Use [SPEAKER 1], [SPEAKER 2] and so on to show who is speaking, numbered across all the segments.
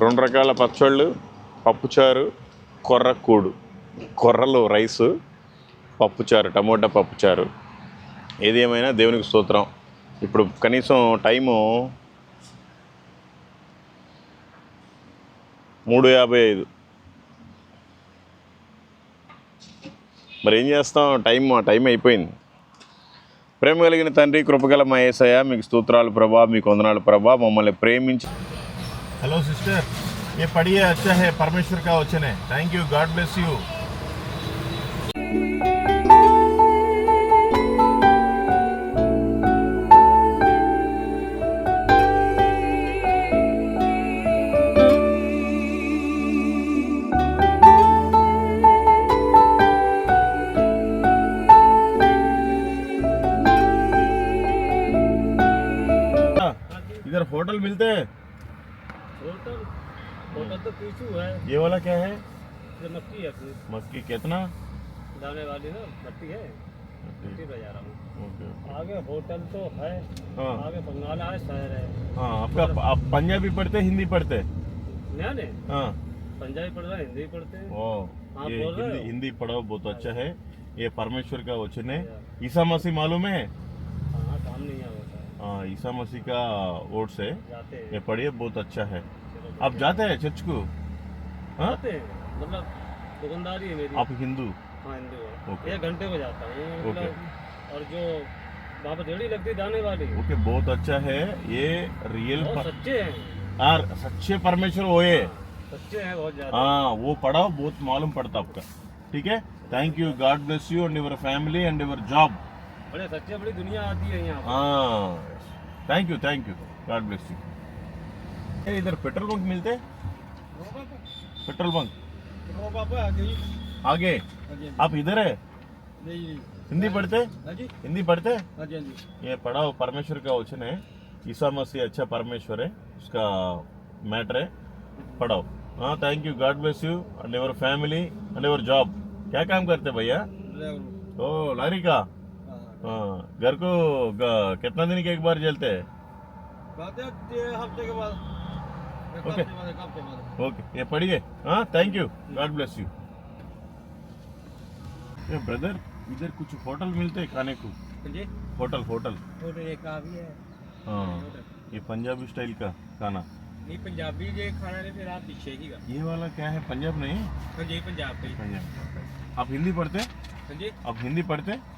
[SPEAKER 1] రెండు రకాల పచ్చళ్ళు పప్పుచారు కొర్రకూడు కొర్రలు రైసు పప్పుచారు టమోటా పప్పుచారు. ఏది ఏమైనా దేవునికి స్తోత్రం. ఇప్పుడు కనీసం టైము మూడు యాభై ఐదు. మరి ఏం చేస్తాం? టైం టైం అయిపోయింది. ప్రేమ కలిగిన తండ్రి కృపగల మా యేసయ్య మీకు స్తోత్రాలు ప్రభా మీకు వందనాలు ప్రభా. మమ్మల్ని ప్రేమించి
[SPEAKER 2] हेलो सिस्टर ये पढ़िए अच्छा है, परमेश्वर का वचन है। Thank you God bless you इधर होटल मिलते हैं।
[SPEAKER 3] होटल? होटल तो पीछू है।
[SPEAKER 2] ये वाला क्या है?
[SPEAKER 3] ये मक्की है अपनी
[SPEAKER 2] मक्की कितना?
[SPEAKER 3] दाने वाली ना मट्टी है। मट्टी पे रहा हूँ। आगे होटल तो है
[SPEAKER 2] हाँ।
[SPEAKER 3] आगे बंगाला है शहर है
[SPEAKER 2] हाँ आपका आप पंजाबी पढ़ते हिंदी पढ़ते?
[SPEAKER 3] नया ने।
[SPEAKER 2] हाँ।
[SPEAKER 3] पंजाबी पढ़ रहे हिंदी पढ़ते। हैं हाँ,
[SPEAKER 2] ये
[SPEAKER 3] बोल
[SPEAKER 2] हिंदी
[SPEAKER 3] हो?
[SPEAKER 2] हिंदी पढ़ो बहुत अच्छा है। ये परमेश्वर का वचन है। ईसा मसीह मालूम है
[SPEAKER 3] हाँ काम नहीं आ होता है
[SPEAKER 2] हाँ ईसा मसीह का है
[SPEAKER 3] जाते
[SPEAKER 2] ये पढ़िए बहुत अच्छा है। आप जाते हैं। चर्च को? हाँ?
[SPEAKER 3] मतलब दुकानदारी है मेरी।
[SPEAKER 2] आप हिंदू?
[SPEAKER 3] हाँ हिंदू
[SPEAKER 2] ओके।
[SPEAKER 3] एक घंटे को जाता हूँ।
[SPEAKER 2] ओके।
[SPEAKER 3] मतलब और जो वहाँ रेड़ी लगती है वाली।
[SPEAKER 2] ओके बहुत अच्छा है। ये रियल पर,
[SPEAKER 3] सच्चे हैं।
[SPEAKER 2] हाँ सच्चे परमेश्वर वो है
[SPEAKER 3] सच्चे हैं बहुत ज़्यादा।
[SPEAKER 2] हाँ वो पढ़ाओ बहुत मालूम पड़ता आपका। ठीक है? Thank you God bless you and your family and your job
[SPEAKER 3] बड़े सच्चे बड़ी दुनिया आती है यहाँ
[SPEAKER 2] हाँ। Thank you thank you God bless you इधर पेट्रोल पंप मिलते पेट्रोल पंप? आगे। आप इधर है? हिंदी पढ़ते हिंदी पढ़ते ये पढ़ाओ परमेश्वर का वचन है। ईसा मसीह अच्छा परमेश्वर है। उसका मैटर है। पढ़ाओ। हाँ thank you God bless you and your family and your job क्या काम करते भैया? ओ लारी का। हाँ घर को कितना दिन के एक बार जलते हैं?
[SPEAKER 3] हफ़्ते के बाद।
[SPEAKER 2] ओके। ओके ये पढ़िए। हाँ thank you God bless you ये ब्रदर इधर कुछ होटल मिलते हैं खाने को?
[SPEAKER 3] जी।
[SPEAKER 2] होटल होटल
[SPEAKER 3] और एक भी है।
[SPEAKER 2] हाँ ये पंजाबी स्टाइल का खाना।
[SPEAKER 3] नहीं पंजाबी जे खाना ने फिर आप पीछे ही का
[SPEAKER 2] ये वाला क्या है पंजाब नहीं?
[SPEAKER 3] हाँ जी पंजाब पे
[SPEAKER 2] पंजाब आप हिंदी पढ़ते
[SPEAKER 3] हाँ जी।
[SPEAKER 2] आप हिंदी पढ़ते हाँ?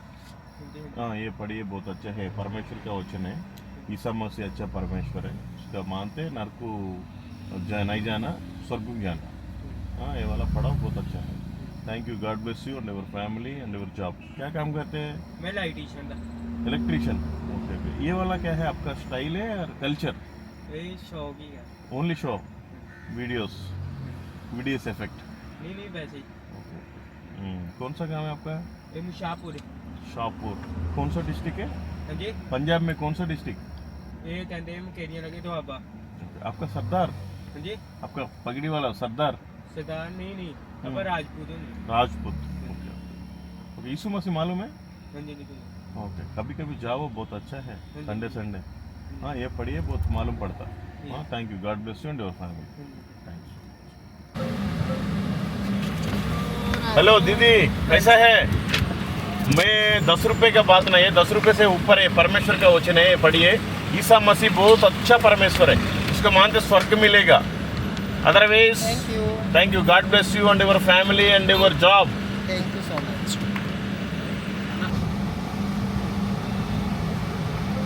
[SPEAKER 2] ये पढ़िए बहुत अच्छा है। परमेश्वर का वचन है। ईसा मसीह अच्छा परमेश्वर है। उसका मानते हैं नर जा, नहीं जाना स्वर्ग को जाना। हाँ ये वाला पढ़ाओ बहुत अच्छा है। Thank you God bless you and your family and your job क्या काम करते हैं?
[SPEAKER 3] मैं लाइटिशियन
[SPEAKER 2] इलेक्ट्रिशियन ओके ये वाला क्या है? आपका स्टाइल है और कल्चर
[SPEAKER 3] ही है।
[SPEAKER 2] Only show videos videos effect
[SPEAKER 3] नहीं नहीं वैसे ही।
[SPEAKER 2] हम्म, कौन सा काम है आपका?
[SPEAKER 3] ये मुशापुर
[SPEAKER 2] शाहपुर। कौन सा डिस्ट्रिक्ट है?
[SPEAKER 3] हाँ जी।
[SPEAKER 2] पंजाब में कौन सा डिस्ट्रिक्ट
[SPEAKER 3] ये कहते हैं मुकेरियाँ लगे तो
[SPEAKER 2] आपका सरदार?
[SPEAKER 3] हाँ जी।
[SPEAKER 2] आपका पगड़ी वाला सरदार?
[SPEAKER 3] सरदार नहीं नहीं।
[SPEAKER 2] हम्म।
[SPEAKER 3] राजपूत
[SPEAKER 2] राजपूत। Okay okay. यीशु मसीह मालूम है?
[SPEAKER 3] हाँ
[SPEAKER 2] ओके कभी कभी जाओ बहुत अच्छा है। संडे संडे हाँ ये पढ़िए बहुत मालूम पड़ता। हाँ thank you God bless you and your family hello दीदी। कैसा है? मैं दस रुपए का बात नहीं है दस रुपए से ऊपर है परमेश्वर का वचन है पढ़िए। ईसा मसीह बहुत अच्छा परमेश्वर है उसको मानते स्वर्ग मिलेगा। Otherwise
[SPEAKER 4] thank you
[SPEAKER 2] God bless you and your family
[SPEAKER 4] and your job.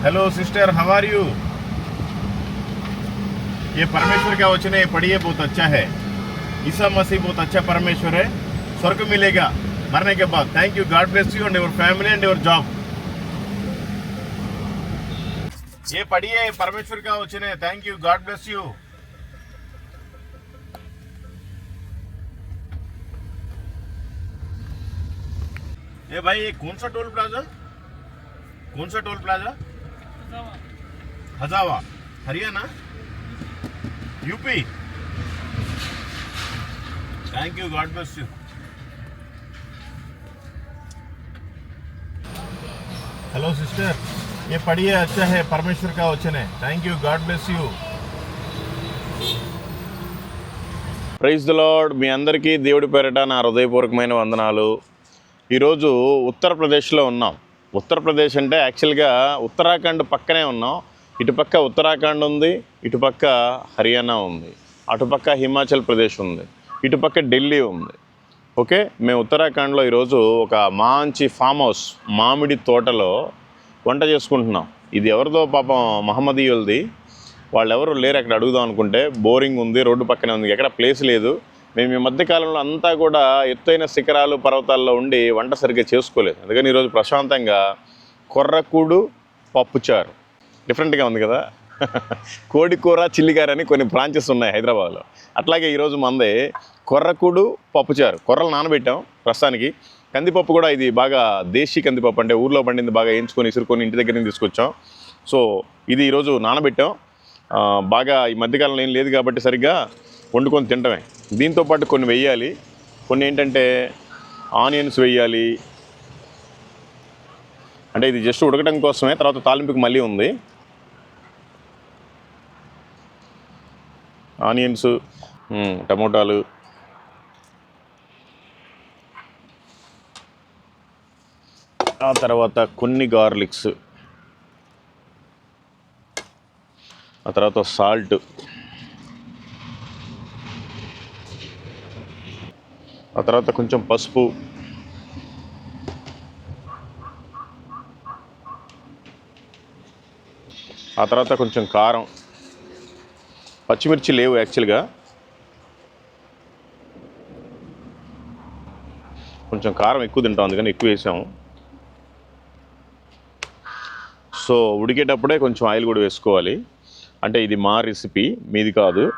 [SPEAKER 4] Hello
[SPEAKER 2] sister how are you ये परमेश्वर का वचन है पढ़िए बहुत अच्छा है। ईसा मसीह बहुत अच्छा परमेश्वर है स्वर्ग मिलेगा। मरने के बाद। Thank you God bless you and your family and your job ये पढ़िए परमेश्वर का वचन है। Thank you God bless you ये भाई, ये कौन सा टोल प्लाजा? कौन सा toll plaza? हजावा। Haryana? UP? Thank you God bless you hello sister ये पढ़िए अच्छा है परमेश्वर का वचन है thank you God bless you praise the Lord మీ అందరికీ దేవుడి పేరిట నా హృదయపూర్వకమైన వందనాలు ఈరోజు ఉత్తరప్రదేశ్లో ఉన్నాం ఉత్తరప్రదేశ్ అంటే యాక్చువల్గా ఉత్తరాఖండ్ పక్కనే ఉన్నాం ఇటుపక్క ఉత్తరాఖండ్ ఉంది ఇటుపక్క హర్యానా ఉంది అటుపక్క హిమాచల్ ప్రదేశ్ ఉంది ఇటుపక్క ఢిల్లీ ఉంది ఓకే మేము ఉత్తరాఖండ్లో ఈరోజు ఒక మంచి ఫామ్ హౌస్ మామిడి తోటలో వంట చేసుకుంటున్నాం. ఇది ఎవరిదో పాపం మహమ్మదీయులది. వాళ్ళు ఎవరు లేరు అక్కడ అడుగుదాం అనుకుంటే. బోరింగ్ ఉంది రోడ్డు పక్కనే ఉంది ఎక్కడ ప్లేస్ లేదు. మేము ఈ మధ్యకాలంలో అంతా కూడా ఎత్తైన శిఖరాలు పర్వతాల్లో ఉండి వంట సరిగ్గా చేసుకోలేదు. అందుకని ఈరోజు ప్రశాంతంగా కొర్రకూడు పప్పుచారు. డిఫరెంట్గా ఉంది కదా? కోడి కూర అని కొన్ని బ్రాంచెస్ ఉన్నాయి హైదరాబాద్లో. అట్లాగే ఈరోజు మందే కొర్రకూడు పప్పుచారు. కొర్రలు నానబెట్టాం ప్రస్తుతానికి. కందిపప్పు కూడా ఇది బాగా దేశీ కందిపప్పు అంటే ఊర్లో పండింది బాగా వేయించుకొని ఇసురుకొని ఇంటి దగ్గర నుంచి తీసుకొచ్చాం. సో ఇది ఈరోజు నానబెట్టాం. బాగా ఈ మధ్యకాలంలో ఏం లేదు కాబట్టి సరిగ్గా వండుకొని తింటమే. దీంతో పాటు కొన్ని వెయ్యాలి. కొన్ని ఏంటంటే ఆనియన్స్ వెయ్యాలి. అంటే ఇది జస్ట్ ఉడకడం కోసమే తర్వాత తాలింపుకి మళ్ళీ ఉంది. ఆనియన్స్ టమోటాలు. ఆ తర్వాత కొన్ని గార్లిక్స్. ఆ తర్వాత సాల్ట్. ఆ తర్వాత కొంచెం పసుపు. ఆ తర్వాత కొంచెం కారం. పచ్చిమిర్చి లేవు యాక్చువల్గా. కొంచెం కారం ఎక్కువ తింటాం అందుకని ఎక్కువ వేసాము. సో ఉడికేటప్పుడే కొంచెం ఆయిల్ కూడా వేసుకోవాలి. అంటే ఇది మా రెసిపీ మీది కాదు.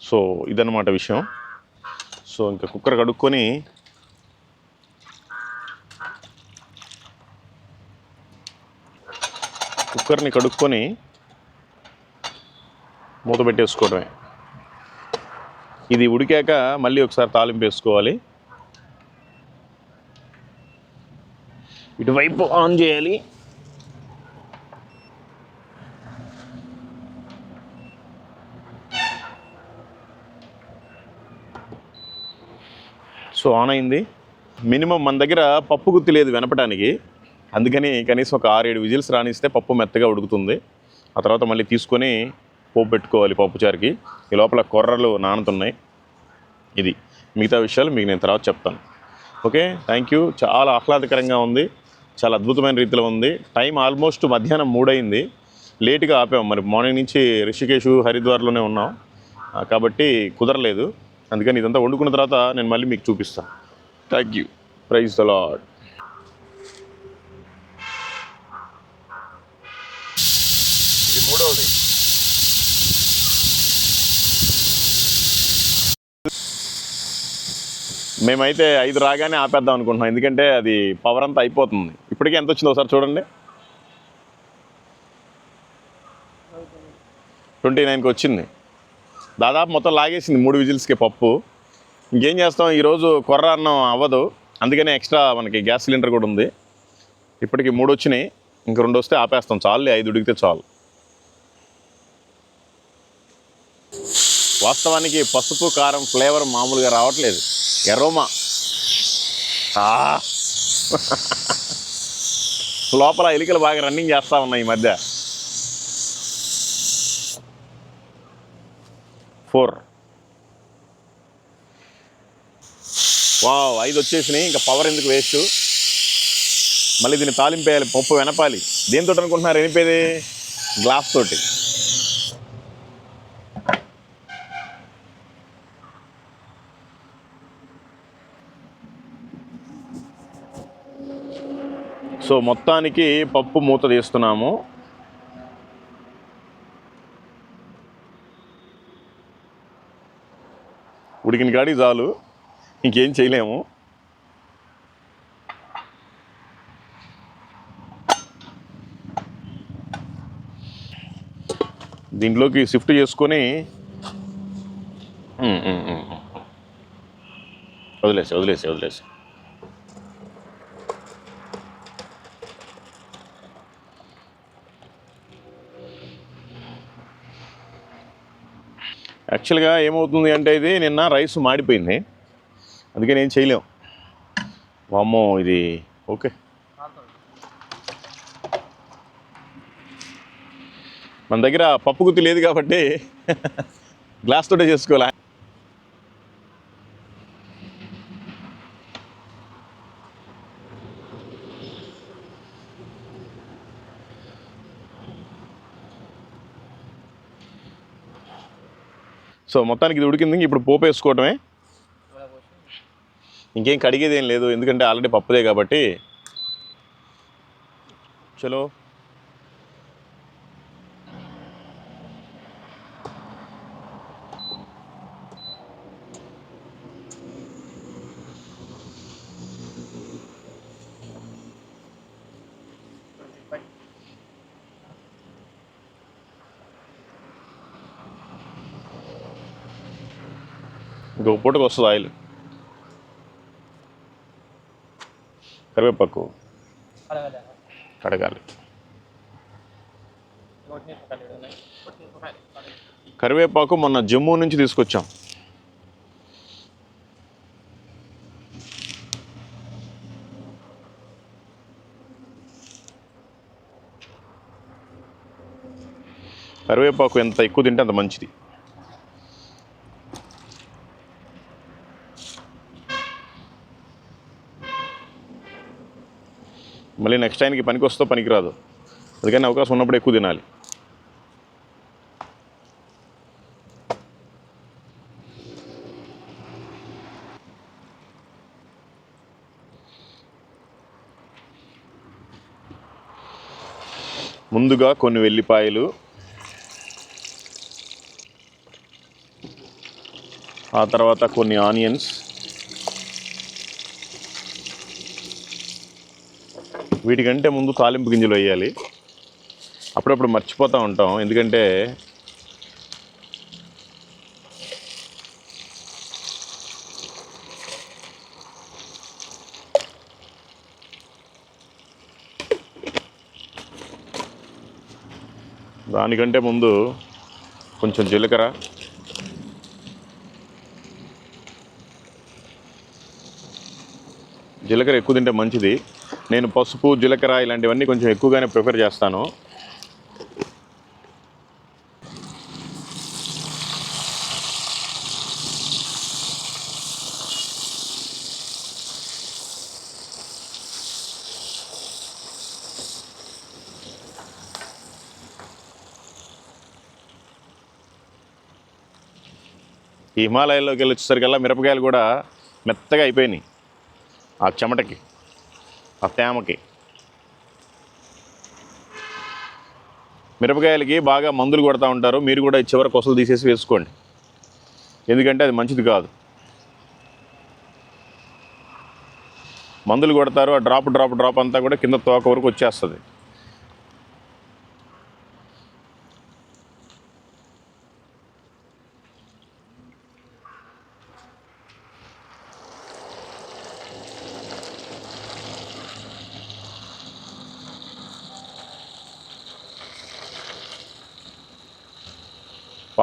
[SPEAKER 2] సో ఇదన్నమాట విషయం. సో ఇంకా కుక్కర్ కడుక్కొని కుక్కర్ని కడుక్కొని మూత పెట్టేసుకోవడమే. ఇది ఉడికాక మళ్ళీ ఒకసారి తాలింపు వేసుకోవాలి. ఇటువైపు ఆన్ చేయాలి. సో ఆన్ అయింది. మినిమం మన దగ్గర పప్పు గుత్తి లేదు వినపడానికి అందుకని కనీసం ఒక ఆరేడు విజిల్స్ రానిస్తే పప్పు మెత్తగా ఉడుకుతుంది. ఆ తర్వాత మళ్ళీ తీసుకొని పోపు పెట్టుకోవాలి పప్పుచారుకి ఈ లోపల కొర్రలు నానుతున్నాయి. ఇది మిగతా విషయాలు మీకు నేను తర్వాత చెప్తాను. ఓకే? Thank you. చాలా ఆహ్లాదకరంగా ఉంది. చాలా అద్భుతమైన రీతిలో ఉంది. టైం ఆల్మోస్ట్ మధ్యాహ్నం మూడైంది. లేట్గా ఆపాం మరి మార్నింగ్ నుంచి రిషికేశు హరిద్వార్లోనే ఉన్నాం. కాబట్టి కుదరలేదు. అందుకని ఇదంతా వండుకున్న తర్వాత నేను మళ్ళీ మీకు చూపిస్తాను. Thank you. Praise the Lord మేమైతే ఐదు రాగానే ఆపేద్దాం అనుకుంటున్నాం. ఎందుకంటే అది పవర్ అంతా అయిపోతుంది. ఇప్పటికే ఎంత వచ్చిందో ఒకసారి చూడండి. ట్వంటీ నైన్కి వచ్చింది. దాదాపు మొత్తం లాగేసింది మూడు విజిల్స్కి పప్పు. ఇంకేం చేస్తాం? ఈరోజు కొర్ర అన్నం అవ్వదు. అందుకనే ఎక్స్ట్రా మనకి గ్యాస్ సిలిండర్ కూడా ఉంది. ఇప్పటికి మూడు వచ్చినాయి. ఇంక రెండు వస్తే ఆపేస్తాం. చాలు ఐదు ఉడికితే చాలు. వాస్తవానికి పసుపు కారం ఫ్లేవర్ మామూలుగా రావట్లేదు. ఎరోమా. లోపల ఎలికలు బాగా రన్నింగ్ చేస్తూ ఉన్నాయి ఈ మధ్య. ఫోర్. వావ్ ఐదు వచ్చేసినాయి. ఇంకా పవర్ ఎందుకు వేస్ట్? మళ్ళీ దీన్ని తాలింపేయాలి పప్పు వెనపాలి. దేంతో అనుకుంటున్నారు? ఎనిపేది గ్లాస్ తోటి. సో మొత్తానికి పప్పు మూత తీస్తున్నాము. ఉడికిన కాడి చాలు. ఇంకేం చేయలేము. దీంట్లోకి షిఫ్ట్ చేసుకొని వదిలేసి వదిలేసి వదిలేసి యాక్చువల్గా ఏమవుతుంది అంటే ఇది నిన్న రైస్ మాడిపోయింది. అందుకే నేను చేయలేం. వామ్మో ఇది ఓకే. మన దగ్గర పప్పు గుత్తి లేదు కాబట్టి గ్లాస్ తోటే చేసుకోవాలి? సో మొత్తానికి ఇది ఉడికింది. ఇప్పుడు పోపు వేసుకోవటమే. ఇంకేం కడిగేది ఏం లేదు. ఎందుకంటే ఆల్రెడీ పప్పుదే కాబట్టి. చలో. ఇంకొక పూటకు వస్తుంది ఆయిల్. కరివేపాకు. కడగాలి. కరివేపాకు మొన్న జమ్మూ నుంచి తీసుకొచ్చాం. కరివేపాకు ఎంత ఎక్కువ తింటే అంత మంచిది. మళ్ళీ నెక్స్ట్ టైంకి పనికి వస్తే పనికిరాదు. అందుకని అవకాశం ఉన్నప్పుడు ఎక్కువ తినాలి. ముందుగా కొన్ని వెల్లిపాయలు ఆ తర్వాత కొన్ని ఆనియన్స్ వీటికంటే ముందు తాలింపు గింజలు వేయాలి. అప్పుడప్పుడు మర్చిపోతూ ఉంటాం. ఎందుకంటే దానికంటే ముందు కొంచెం జీలకర్ర. జీలకర్ర ఎక్కువ తింటే మంచిది. నేను పసుపు జీలకర్ర ఇలాంటివన్నీ కొంచెం ఎక్కువగానే ప్రిఫర్ చేస్తాను. ఈ హిమాలయాల్లోకి వెళ్ళి వచ్చేసరికల్లా మిరపకాయలు కూడా మెత్తగా అయిపోయినాయి ఆ చెమటకి. ఆ తేమకి. మిరపకాయలకి బాగా మందులు కొడతా ఉంటారు. మీరు కూడా చివరి కొసలు తీసేసి వేసుకోండి. ఎందుకంటే అది మంచిది కాదు. మందులు కొడతారు. ఆ డ్రాప్ డ్రాప్ డ్రాప్ అంతా కూడా కింద తోక వరకు వచ్చేస్తుంది.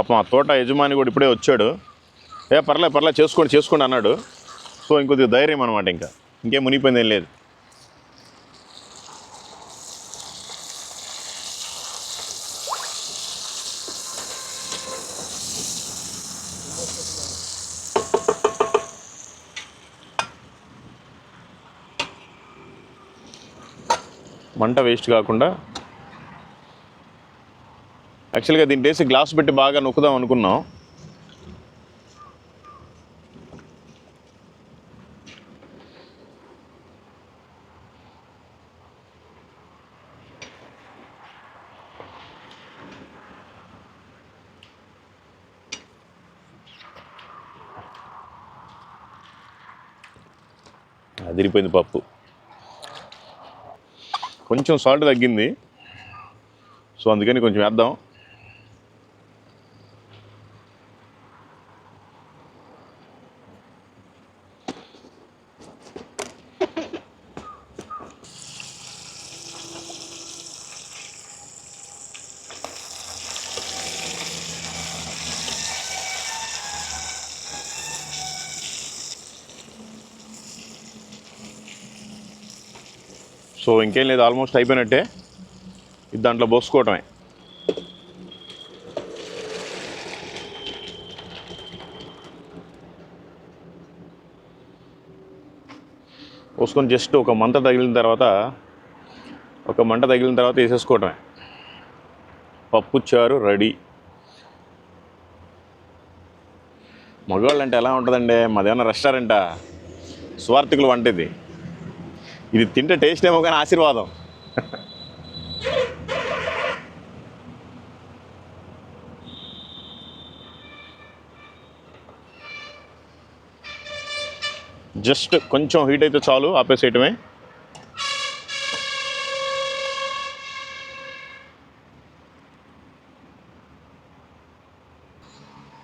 [SPEAKER 2] పాపం ఆ తోట యజమాని కూడా ఇప్పుడే వచ్చాడు. ఏ పర్లే పర్లే చేసుకోండి చేసుకోండి అన్నాడు. సో ఇంకొద్దిగా ధైర్యం అనమాట ఇంకా. ఇంకేం మునిగిపోయింది ఏం లేదు. మంట వేస్ట్ కాకుండా యాక్చువల్గా దీని వేసి గ్లాస్ పెట్టి బాగా నొక్కుదాం అనుకున్నాం. అదిరిపోయింది పప్పు. కొంచెం సాల్ట్ తగ్గింది. సో అందుకని కొంచెం వేద్దాం. సో ఇంకేం లేదు ఆల్మోస్ట్ అయిపోయినట్టే. ఇది దాంట్లో పోసుకోవటమే. పోసుకొని జస్ట్ ఒక మంట తగిలిన తర్వాత ఒక మంట తగిలిన తర్వాత వేసేసుకోవటమే. పప్పు చారు రెడీ. మగవాళ్ళు అంటే ఎలా ఉంటుందండి? మాదేమన్నా రెస్టారెంటా? స్వార్థికులు వంటిది. ఇది తింటే టేస్ట్ ఏమో కానీ ఆశీర్వాదం. జస్ట్ కొంచెం హీట్ అయితే చాలు ఆపేసేయటమే.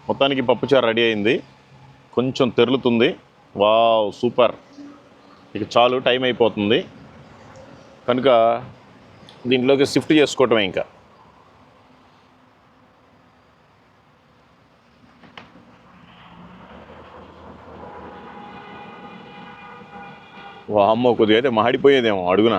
[SPEAKER 2] మొత్తానికి పప్పుచారు రెడీ అయింది. కొంచెం తెరులుతుంది. వావ్ సూపర్ ఇక చాలు టైం అయిపోతుంది. కనుక దీంట్లోకి షిఫ్ట్ చేసుకోవటమే ఇంకా. వామ్మో కొద్దిగా అయితే మాడిపోయేదేమో అడుగున?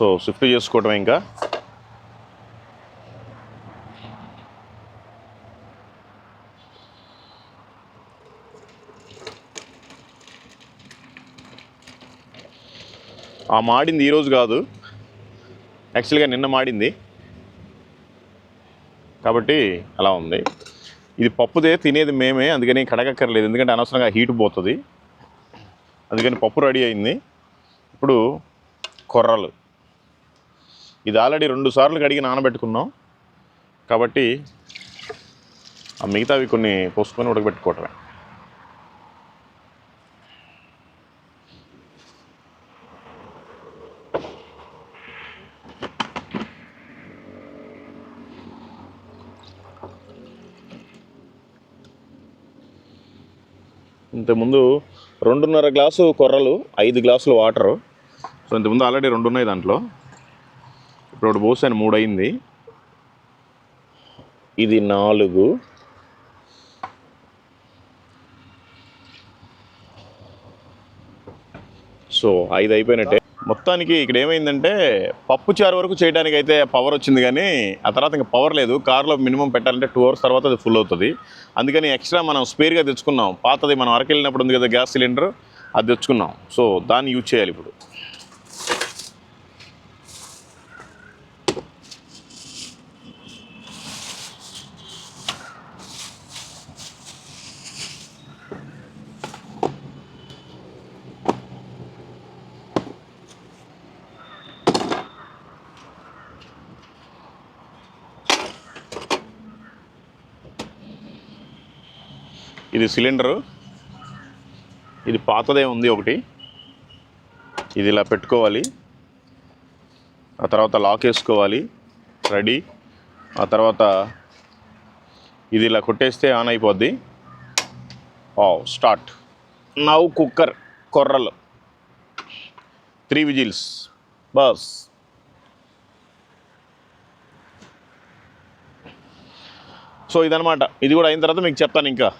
[SPEAKER 2] సో షిఫ్ట్ చేసుకోవటం ఇంకా. ఆ మాడింది ఈరోజు కాదు. యాక్చువల్గా నిన్న మాడింది. కాబట్టి అలా ఉంది. ఇది పప్పుదే తినేది మేమే అందుకని కడగక్కర్లేదు. ఎందుకంటే అనవసరంగా హీట్ పోతుంది. అందుకని పప్పు రెడీ అయింది. ఇప్పుడు కొర్రలు. ఇది ఆల్రెడీ రెండు సార్లు కడిగి నానబెట్టుకున్నాం. కాబట్టి ఆ మిగతావి కొన్ని పోసుకొని ఉడకబెట్టుకోవటమే. ఇంతకుముందు రెండున్నర గ్లాసు కొర్రలు ఐదు గ్లాసులు వాటరు. సో ఇంతకుముందు ఆల్రెడీ రెండు ఉన్నాయి దాంట్లో. రెండు పోసాను మూడు అయింది ఇది నాలుగు. సో ఐదు అయిపోయినట్టే మొత్తానికి ఇక్కడ ఏమైందంటే పప్పు చారు వరకు చేయడానికి అయితే పవర్ వచ్చింది కానీ ఆ తర్వాత ఇంకా పవర్ లేదు. కార్లో మినిమం పెట్టాలంటే టూ అవర్స్ తర్వాత అది ఫుల్ అవుతుంది. అందుకని ఎక్స్ట్రా మనం స్పేర్గా తెచ్చుకున్నాం. పాతది మనం అరకెళ్ళినప్పుడు ఉంది కదా గ్యాస్ సిలిండర్ అది తెచ్చుకున్నాం. సో దాన్ని యూజ్ చేయాలి ఇప్పుడు. ఇది సిలిండరు. ఇది పాతదే ఉంది ఒకటి. ఇది ఇలా పెట్టుకోవాలి. ఆ తర్వాత లాక్ వేసుకోవాలి. రెడీ. ఆ తర్వాత ఇది ఇలా కొట్టేస్తే ఆన్ అయిపోద్ది. ఓ స్టార్ట్. నవ్ కుక్కర్ కొర్రలు. Three whistles. బస్. సో ఇదనమాట ఇది కూడా అయిన తర్వాత మీకు చెప్తాను ఇంకా.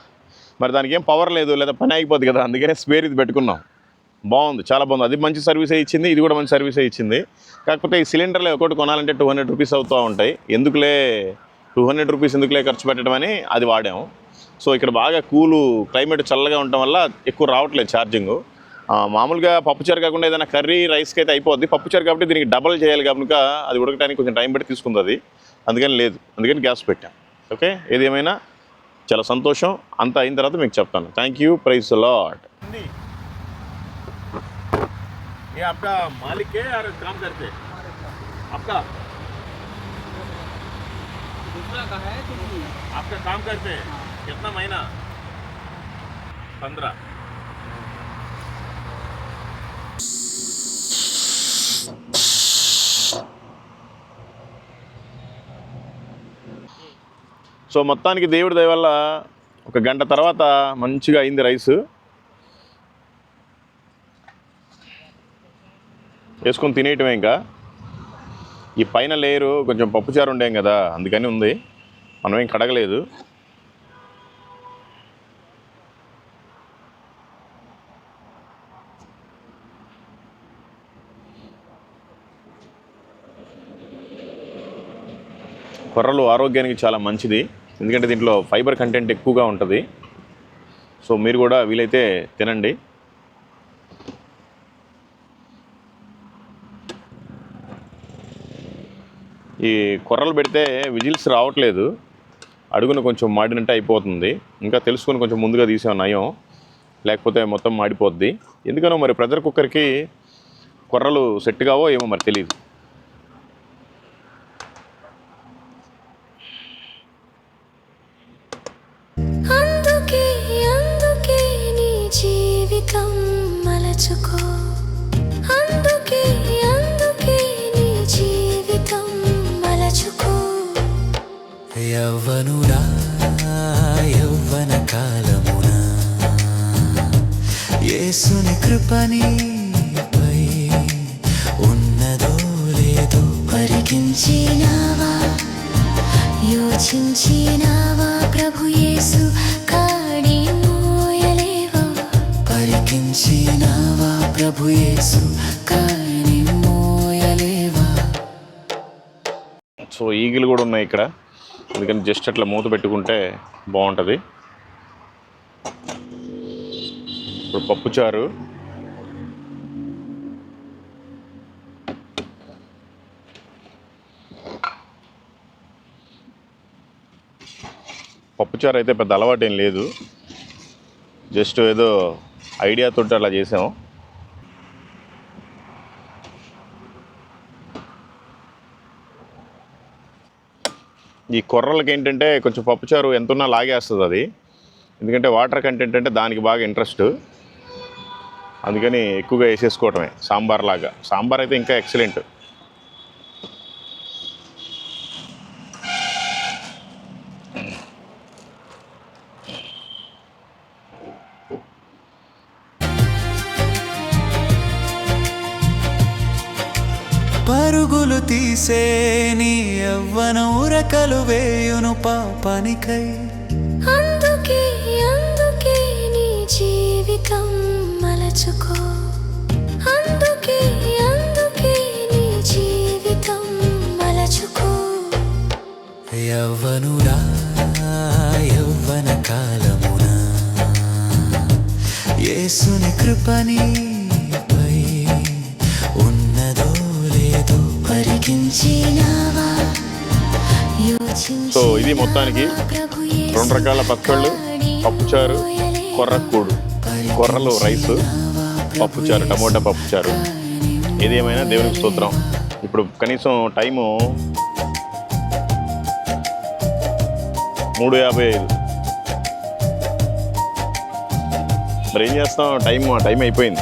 [SPEAKER 2] మరి దానికి ఏం పవర్ లేదు లేదా పని అయిపోద్ది కదా అందుకనే స్పేర్ ఇది పెట్టుకున్నాం. బాగుంది చాలా బాగుంది. అది మంచి సర్వీసే ఇచ్చింది ఇది కూడా మంచి సర్వీసే ఇచ్చింది. కాకపోతే ఈ సిలిండర్లో ఒకటి కొనాలంటే టూ హండ్రెడ్ రూపీస్ అవుతూ ఉంటాయి. ఎందుకులే టూ హండ్రెడ్ రూపీస్ ఎందుకులే ఖర్చు పెట్టడం అని అది వాడాము సో ఇక్కడ బాగా కూలు క్లైమేట్ చల్లగా ఉండటం వల్ల ఎక్కువ రావట్లేదు ఛార్జింగ్ మామూలుగా పప్పుచారు కాకుండా ఏదైనా కర్రీ రైస్కి అయితే అయిపోద్ది. పప్పుచారు కాబట్టి దీనికి డబల్ చేయాలి కనుక అది ఉడకడానికి కొంచెం టైం పెట్టి తీసుకుంది అది. అందుకని లేదు అందుకని గ్యాస్ పెట్టాం. ఓకే ఏది ఏమైనా చాలా సంతోషం అంత అయిన తర్వాత మీకు చెప్తాను థ్యాంక్ యూ ప్రైస్ లాట్
[SPEAKER 4] ये आपका मालिक है और काम करते हैं? आपका
[SPEAKER 3] दूसरा का है तो
[SPEAKER 4] आपका काम करते हैं कितना महीना पंद्रह
[SPEAKER 2] సో మొత్తానికి దేవుడి దయ వల్ల ఒక గంట తర్వాత మంచిగా అయింది రైస్. వేసుకొని తినేయటమే ఇంకా. ఈ పైన లేరు కొంచెం పప్పుచారు ఉండేం కదా అందుకని ఉంది. మనం ఏం కడగలేదు. కొర్రలు ఆరోగ్యానికి చాలా మంచిది. ఎందుకంటే దీంట్లో ఫైబర్ కంటెంట్ ఎక్కువగా ఉంటుంది. సో మీరు కూడా వీలైతే తినండి. ఈ కొర్రలు పెడితే విజిల్స్ రావట్లేదు. అడుగున కొంచెం మాడినట్టు అయిపోతుంది. ఇంకా తెలుసుకొని కొంచెం ముందుగా తీసాం నయం. లేకపోతే మొత్తం మాడిపోద్ది. ఎందుకనో మరి ప్రెజర్ కుక్కర్కి కొర్రలు సెట్ కావో ఏమో మరి తెలియదు
[SPEAKER 5] పని ఉన్నదో లేదో
[SPEAKER 6] పరికించినావా? యోచించినావా ప్రభు యేసు కాడి మోయలేవా?
[SPEAKER 5] పరికించినావా ప్రభు యేసు కాని మోయలేవా?
[SPEAKER 2] సో ఈగిలు కూడా ఉన్నాయి ఇక్కడ. అందుకని జస్ట్ అట్లా మూత పెట్టుకుంటే బాగుంటుంది. ఇప్పుడు పప్పుచారు. పప్పుచారు అయితే పెద్ద అలవాటు ఏం లేదు. జస్ట్ ఏదో ఐడియా తోటి అలా చేసాము. ఈ కొర్రలకి ఏంటంటే కొంచెం పప్పుచారు ఎంతున్నా లాగేస్తుంది అది. ఎందుకంటే వాటర్ కంటెంట్ అంటే దానికి బాగా ఇంట్రెస్ట్. అందుకని ఎక్కువగా వేసేసుకోవటమే సాంబార్ లాగా. సాంబార్ అయితే ఇంకా ఎక్సలెంట్.
[SPEAKER 5] తీసే నీ యవ్వన ఉరకలు వేయును పాపానికై.
[SPEAKER 6] అందుకే అందుకే నీ జీవితం మలచుకో. అందుకే అందుకే నీ జీవితం మలచుకో.
[SPEAKER 5] యవ్వనురా యవ్వన కాలమున. యేసుని
[SPEAKER 2] సో ఇది మొత్తానికి రెండు రకాల పచ్చళ్ళు పప్పుచారు కొర్రకూడు కొర్రలు రైస్ పప్పుచారు టమోటా పప్పుచారు. ఏదేమైనా ఏమైనా దేవునికి స్తోత్రం. ఇప్పుడు కనీసం టైము మూడు యాభై ఐదు. మరి ఏం చేస్తాం? టైం ఆ టైం అయిపోయింది.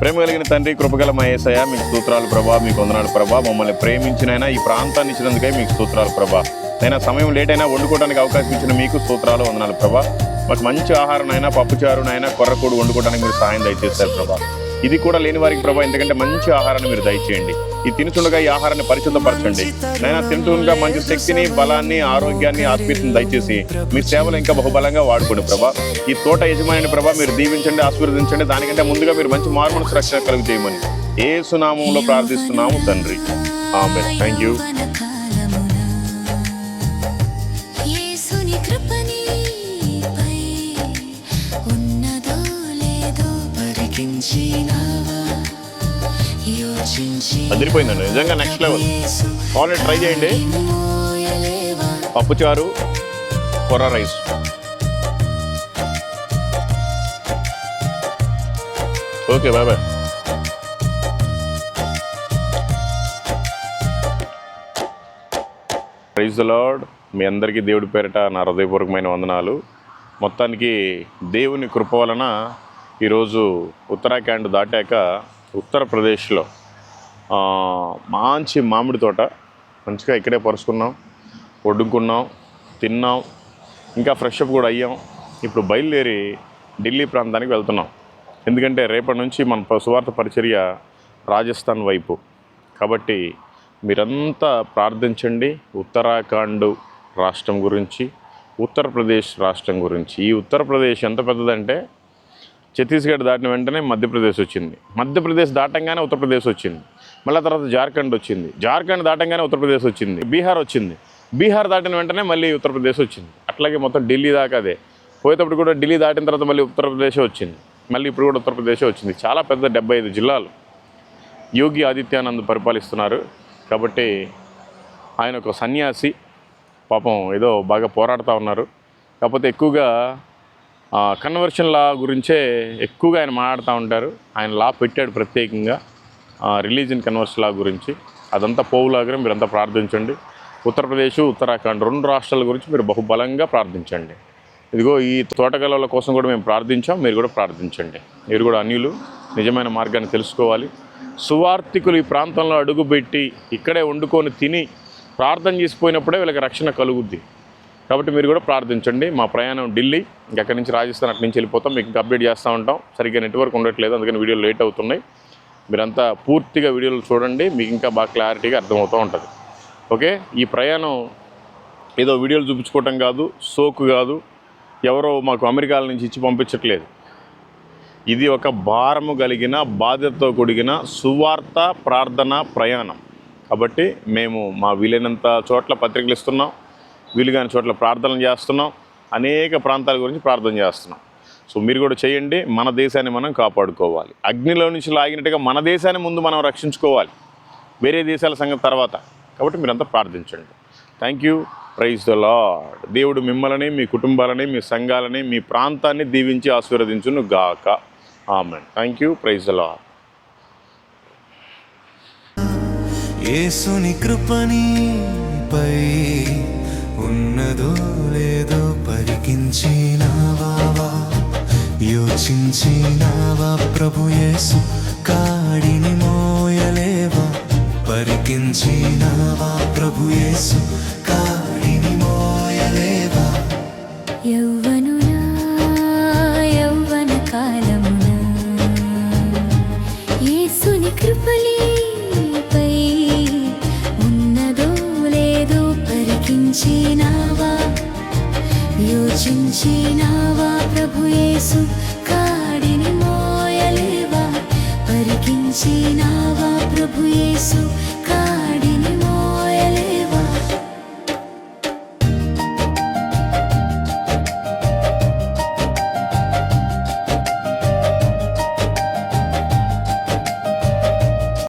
[SPEAKER 2] ప్రేమ కలిగిన తండ్రి కృపగల మహేశయ మీకు స్తోత్రాలు ప్రభా. మీకు వందనాలు ప్రభా. మమ్మల్ని ప్రేమించినైనా ఈ ప్రాంతాన్ని ఇచ్చినందుకే మీకు స్తోత్రాలు ప్రభా. నైనా సమయం లేట్ అయినా వండుకోవడానికి అవకాశం ఇచ్చిన మీకు స్తోత్రాలు వందనాలు ప్రభా. మాకు మంచి ఆహారం అయినా పప్పుచారునైనా కొర్రకూడు వండుకోవడానికి మీరు సాయం దయచేస్తారు ప్రభా. ఇది కూడా లేని వారికి ప్రభా ఎందుకంటే మంచి ఆహారాన్ని మీరు దయచేయండి. ఈ తినుతుండగా ఈ ఆహారాన్ని పరిశుద్ధపరచండి. నైనా తింటుండగా మంచి శక్తిని బలాన్ని ఆరోగ్యాన్ని ఆత్మీయతను దయచేసి మీ సేవలు ఇంకా బహుబలంగా వాడుకోండి ప్రభా. ఈ తోట యజమాని ప్రభా మీరు దీవించండి ఆశీర్వదించండి. దానికంటే ముందుగా మీరు మంచి మార్మల్స్ రక్షణ కలుగు చేయమని. ఏ సునామంలో ప్రార్థిస్తున్నాము తండ్రి. ఆమె థ్యాంక్ యూ అదిరిపోయిందండి. నిజంగా నెక్స్ట్ లెవెల్ కావాలంటే ట్రై చేయండి. పప్పుచారు కొర్ర rice. Okay bye bye praise the Lord మీ అందరికీ దేవుడి పేరిట నా హృదయపూర్వకమైన వందనాలు. మొత్తానికి దేవుని కృప వలన ఈరోజు ఉత్తరాఖండ్ దాటాక ఉత్తరప్రదేశ్లో మంచి మామిడి తోట. మంచిగా ఇక్కడే పరుచుకున్నాం వడ్డుకున్నాం తిన్నాం. ఇంకా ఫ్రెష్ అప్ కూడా అయ్యాం. ఇప్పుడు బయలుదేరి ఢిల్లీ ప్రాంతానికి వెళ్తున్నాం. ఎందుకంటే రేపటి నుంచి మన సువార్త పరిచర్య రాజస్థాన్ వైపు. కాబట్టి మీరంతా ప్రార్థించండి. ఉత్తరాఖండ్ రాష్ట్రం గురించి ఉత్తరప్రదేశ్ రాష్ట్రం గురించి. ఈ ఉత్తరప్రదేశ్ ఎంత పెద్దదంటే ఛత్తీస్గఢ్ దాటిన వెంటనే మధ్యప్రదేశ్ వచ్చింది. మధ్యప్రదేశ్ దాటంగానే ఉత్తరప్రదేశ్ వచ్చింది. మళ్ళీ తర్వాత జార్ఖండ్ వచ్చింది. జార్ఖండ్ దాటంగానే ఉత్తరప్రదేశ్ వచ్చింది. బీహార్ వచ్చింది. బీహార్ దాటిన వెంటనే మళ్ళీ ఉత్తరప్రదేశ్ వచ్చింది. అట్లాగే మొత్తం ఢిల్లీ దాకా అదే. పోయేటప్పుడు కూడా ఢిల్లీ దాటిన తర్వాత మళ్ళీ ఉత్తరప్రదేశ్ వచ్చింది. మళ్ళీ ఇప్పుడు కూడా ఉత్తరప్రదేశ్ వచ్చింది. చాలా పెద్ద డెబ్బై ఐదు జిల్లాలు యోగి ఆదిత్యానంద్ పరిపాలిస్తున్నారు. కాబట్టి ఆయన ఒక సన్యాసి. పాపం ఏదో బాగా పోరాడుతూ ఉన్నారు. కాకపోతే ఎక్కువగా కన్వర్షన్ లా గురించే ఎక్కువగా ఆయన మాట్లాడుతూ ఉంటారు. ఆయన లా పెట్టాడు ప్రత్యేకంగా. రిలీజియన్ కన్వర్షన్ లా గురించి అదంతా పోవులాగా మీరంతా ప్రార్థించండి. ఉత్తరప్రదేశ్ ఉత్తరాఖండ్ రెండు రాష్ట్రాల గురించి మీరు బహుబలంగా ప్రార్థించండి. ఇదిగో ఈ తోటకలల కోసం కూడా మేము ప్రార్థించాం మీరు కూడా ప్రార్థించండి. మీరు కూడా అన్యులు నిజమైన మార్గాన్ని తెలుసుకోవాలి. సువార్థికులు ఈ ప్రాంతంలో అడుగుపెట్టి ఇక్కడే వండుకొని తిని ప్రార్థన చేసిపోయినప్పుడే వీళ్ళకి రక్షణ కలుగుద్ది. కాబట్టి మీరు కూడా ప్రార్థించండి. మా ప్రయాణం ఢిల్లీ ఇంకక్కడి నుంచి రాజస్థాన్ అటు నుంచి వెళ్ళిపోతాం. మీకు అప్డేట్ చేస్తూ ఉంటాం. సరిగ్గా నెట్వర్క్ ఉండట్లేదు అందుకని వీడియోలు లేట్ అవుతున్నాయి. మీరంతా పూర్తిగా వీడియోలు చూడండి మీకు ఇంకా బాగా క్లారిటీగా అర్థమవుతూ ఉంటుంది. ఓకే? ఈ ప్రయాణం ఏదో వీడియోలు చూపించుకోవటం కాదు సోకు కాదు ఎవరో మాకు అమెరికాల నుంచి ఇచ్చి పంపించట్లేదు. ఇది ఒక భారము కలిగిన బాధ్యతతో కూడిన సువార్త ప్రార్థన ప్రయాణం. కాబట్టి మేము మా వీలైనంత చోట్ల పత్రికలు ఇస్తున్నాం వీలు కాని చోట్ల ప్రార్థనలు చేస్తున్నాం అనేక ప్రాంతాల గురించి ప్రార్థన చేస్తున్నాం. సో మీరు కూడా చేయండి మన దేశాన్ని మనం కాపాడుకోవాలి. అగ్నిలో నుంచి లాగినట్టుగా మన దేశాన్ని ముందు మనం రక్షించుకోవాలి. వేరే దేశాల సంగతి తర్వాత. కాబట్టి మీరంతా ప్రార్థించండి. Thank you praise the Lord దేవుడు మిమ్మల్ని మీ కుటుంబాలని మీ సంఘాలని మీ ప్రాంతాన్ని దీవించి ఆశీర్వదించును గాక.
[SPEAKER 5] ఆమె thank you praise
[SPEAKER 6] the Lord ఏసుని కృపణి పై ఉన్నదో యోచించినావా ప్రభు యేసు? కాడిని మోయలేవా? పరికించినావా ప్రభు యేసు?